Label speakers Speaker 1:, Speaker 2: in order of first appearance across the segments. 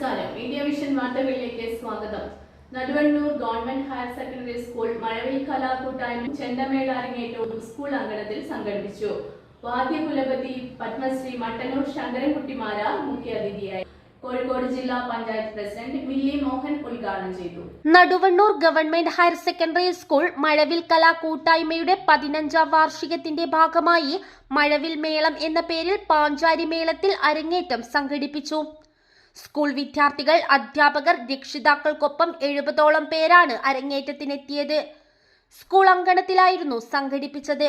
Speaker 1: നമസ്കാരം. India vision വാർത്തകളിലേക്ക് സ്വാഗതം. Naduvannur government higher secondary school മഴവിൽ കലാകൂട്ടായ്മ ചെണ്ടമേള അരങ്ങേറ്റവും സ്കൂൾ അങ്കണത്തിൽ സംഘടിപ്പിച്ചു. വാദ്യകുലപതി പത്മശ്രീ മട്ടന്നൂർ ശങ്കരൻകുട്ടിമാരാർ മുഖ്യാതിഥിയായി
Speaker 2: Naduvannur government higher secondary school മഴവിൽ കലാ കൂട്ടായ്മയുടെ പതിനഞ്ചാം വാർഷികത്തിന്റെ ഭാഗമായി മഴവിൽ മേളം എന്ന പേരിൽ പാഞ്ചാരി മേളത്തിൽ അരങ്ങേറ്റം സംഘടിപ്പിച്ചു. സ്കൂൾ വിദ്യാർത്ഥികൾ അധ്യാപകർ രക്ഷിതാക്കൾക്കൊപ്പം എഴുപതോളം പേരാണ് അരങ്ങേറ്റത്തിനെത്തിയത്. സ്കൂൾ അങ്കണത്തിലായിരുന്നു സംഘടിപ്പിച്ചത്.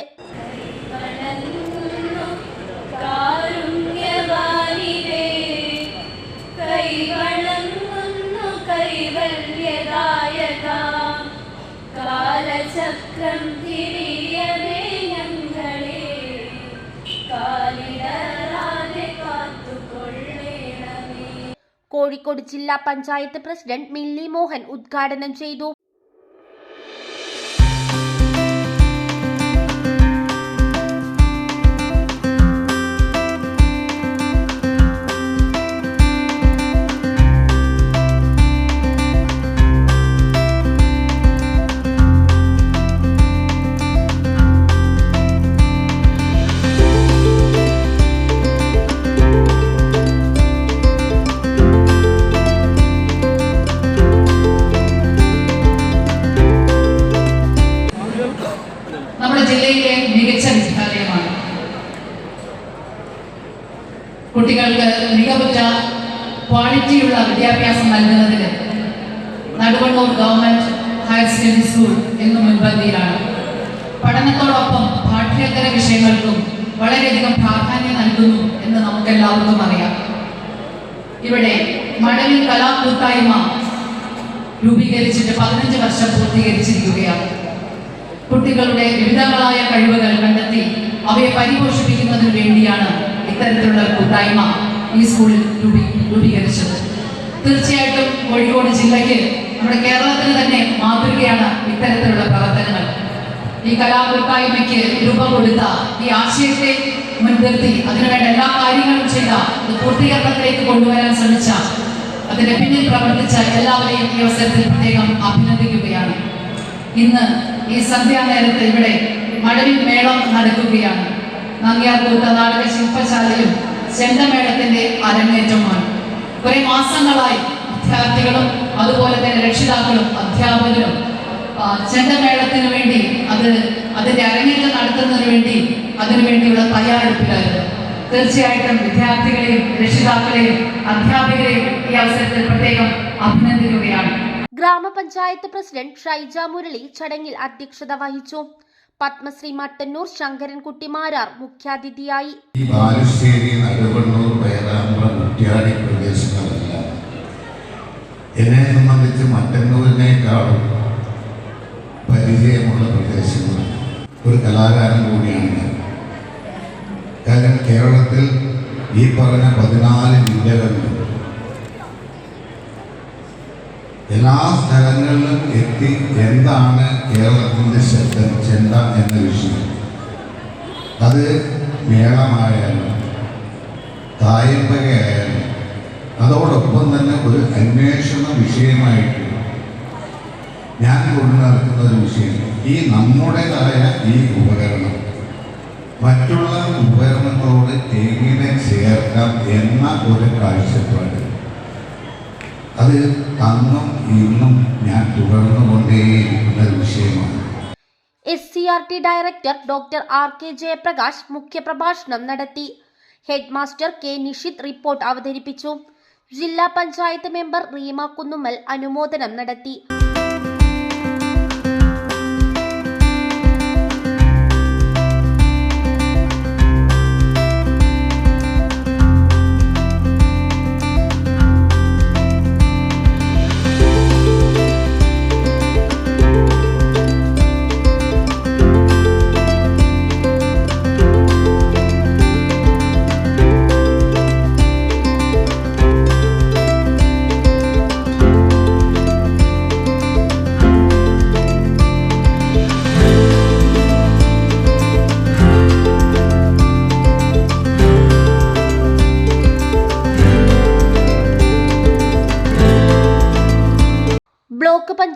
Speaker 3: കൈവല്യദായക കാലചക്രം തിരിയവേ
Speaker 2: കോഴിക്കോട് ജില്ലാ പഞ്ചായത്ത് പ്രസിഡന്റ് മില്ലി മോഹൻ ഉദ്ഘാടനം ചെയ്തു.
Speaker 4: കുട്ടികൾക്ക് മികവുറ്റ ക്വാളിറ്റിയുള്ള വിദ്യാഭ്യാസം നൽകുന്നതിന് Naduvannur government higher secondary school എന്ന മുൻപന്തിയിലാണ്. പഠനത്തോടൊപ്പം പാഠ്യേതര വിഷയങ്ങൾക്കും വളരെയധികം പ്രാധാന്യം നൽകുന്നു എന്ന് നമുക്കെല്ലാവർക്കും അറിയാം. ഇവിടെ മടലിൽ കലാകൂട്ടായ്മ രൂപീകരിച്ചിട്ട് പതിനഞ്ച് വർഷം പൂർത്തീകരിച്ചിരിക്കുകയാണ്. കുട്ടികളുടെ വിവിധങ്ങളായ കഴിവുകൾ കണ്ടെത്തി അവയെ പരിപോഷിപ്പിക്കുന്നതിന് വേണ്ടിയാണ് ഇത്തരത്തിലുള്ള കൂട്ടായ്മ ഈ സ്കൂളിൽ രൂപീ രൂപീകരിച്ചത്. തീർച്ചയായിട്ടും കോഴിക്കോട് ജില്ലയ്ക്ക് നമ്മുടെ കേരളത്തിന് തന്നെ മാതൃകയാണ് ഇത്തരത്തിലുള്ള പ്രവർത്തനങ്ങൾ. ഈ കലാകൂട്ടായ്മയ്ക്ക് രൂപം കൊടുത്ത ഈ ആശയത്തെ മുൻനിർത്തി അതിനുവേണ്ട എല്ലാ കാര്യങ്ങളും ചെയ്ത അത് പൂർത്തീകരണത്തിലേക്ക് കൊണ്ടുവരാൻ ശ്രമിച്ച അതിന്റെ പിന്നിൽ പ്രവർത്തിച്ച എല്ലാവരെയും ഈ അവസരത്തിൽ പ്രത്യേകം അഭിനന്ദിക്കുകയാണ്. ഇന്ന് ഈ സന്ധ്യാനേരത്ത് ഇവിടെ മഴവിൽ മേളം നടക്കുകയാണ്. നങ്ങ്യാർകൂട്ട നാടക ശില്പശാലയും ചെണ്ടമേളത്തിന്റെ അരങ്ങേറ്റമാണ്. കുറെ മാസങ്ങളായി വിദ്യാർത്ഥികളും അതുപോലെ തന്നെ രക്ഷിതാക്കളും അധ്യാപകരും ചെണ്ടമേളത്തിനു വേണ്ടി അത് അതിന്റെ അരങ്ങേറ്റം നടത്തുന്നതിന് വേണ്ടി അതിനു വേണ്ടിയുള്ള തയ്യാറെടുപ്പിലായിരുന്നു. തീർച്ചയായിട്ടും വിദ്യാർത്ഥികളെയും രക്ഷിതാക്കളെയും അധ്യാപകരെയും ഈ അവസരത്തിൽ പ്രത്യേകം അഭിനന്ദിക്കുകയാണ്.
Speaker 2: ഗ്രാമപഞ്ചായത്ത് പ്രസിഡന്റ് ഷൈജ മുരളി ചടങ്ങിൽ അധ്യക്ഷത വഹിച്ചു. പത്മശ്രീ മട്ടന്നൂർ ശങ്കരൻകുട്ടി മാരാർ മുഖ്യാതിഥിയായി.
Speaker 5: എന്നെ സംബന്ധിച്ച് മറ്റന്നൂരിനേക്കാളും പരിചയമുള്ള പ്രദേശങ്ങളാണ് ഒരു കലാകാരൻ കൂടിയാണ് ഞാൻ. കാരണം കേരളത്തിൽ ഈ പറഞ്ഞ പതിനാല് ജില്ലകളിലും എല്ലാ സ്ഥലങ്ങളിലും എത്തി എന്താണ് കേരളത്തിന്റെ ശബ്ദം ചെണ്ട എന്ന വിഷയം. അത് മേളമായാലും തായമ്പകയായാലും അതോടൊപ്പം തന്നെ ഒരു അന്വേഷണ വിഷയമായിട്ട് ഞാൻ കൊണ്ടുനടക്കുന്ന ഒരു വിഷയം. ഈ നമ്മുടേതായ ഈ ഉപകരണം മറ്റുള്ള ഉപകരണങ്ങളോട് എങ്ങനെ ചേർക്കാം എന്ന ഒരു കാഴ്ചപ്പാട്. അത് അന്നും ഇന്നും ഞാൻ തുടർന്നുകൊണ്ടേയിരിക്കുന്ന വിഷയമാണ്.
Speaker 2: S C R T director doctor R K Jayaprakash മുഖ്യപ്രഭാഷണം നടത്തി. Head master K Nishith report അവതരിപ്പിച്ചു. ജില്ലാ പഞ്ചായത്ത് മെമ്പർ റീമ കുന്നുമ്മൽ അനുമോദനം നടത്തി.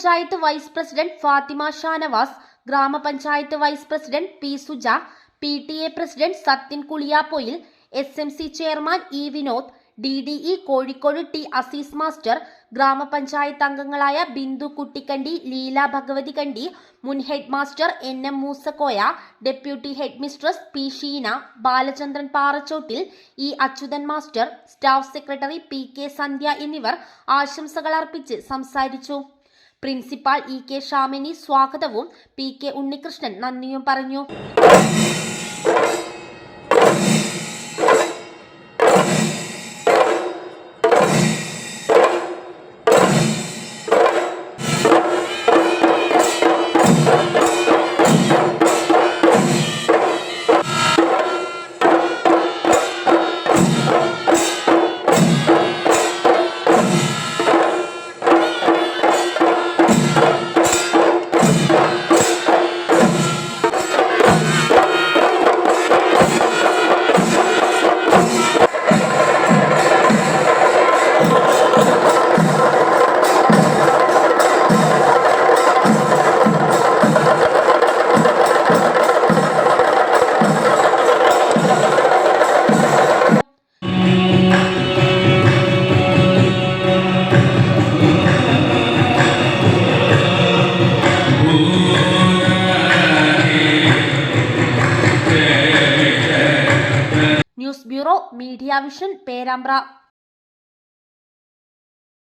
Speaker 2: പഞ്ചായത്ത് വൈസ് പ്രസിഡന്റ് ഫാത്തിമ ഷാനവാസ് ഗ്രാമപഞ്ചായത്ത് vice president P Suja P T A president Sathyan Kuliyapoyil S M C chairman E Vinod D D E Kozhikode T Azeez master ഗ്രാമപഞ്ചായത്ത് അംഗങ്ങളായ ബിന്ദു കുട്ടിക്കണ്ടി ലീല ഭഗവതി കണ്ടി മുൻ head master N M Moosakoya deputy head mistress P Sheena Balachandran Parachottil E Achuthan master staff secretary P K Sandhya എന്നിവർ ആശംസകൾ അർപ്പിച്ച് സംസാരിച്ചു. Principal E K Shamini സ്വാഗതവും P K Unnikrishnan നന്ദിയും പറഞ്ഞു. Media vision Perambra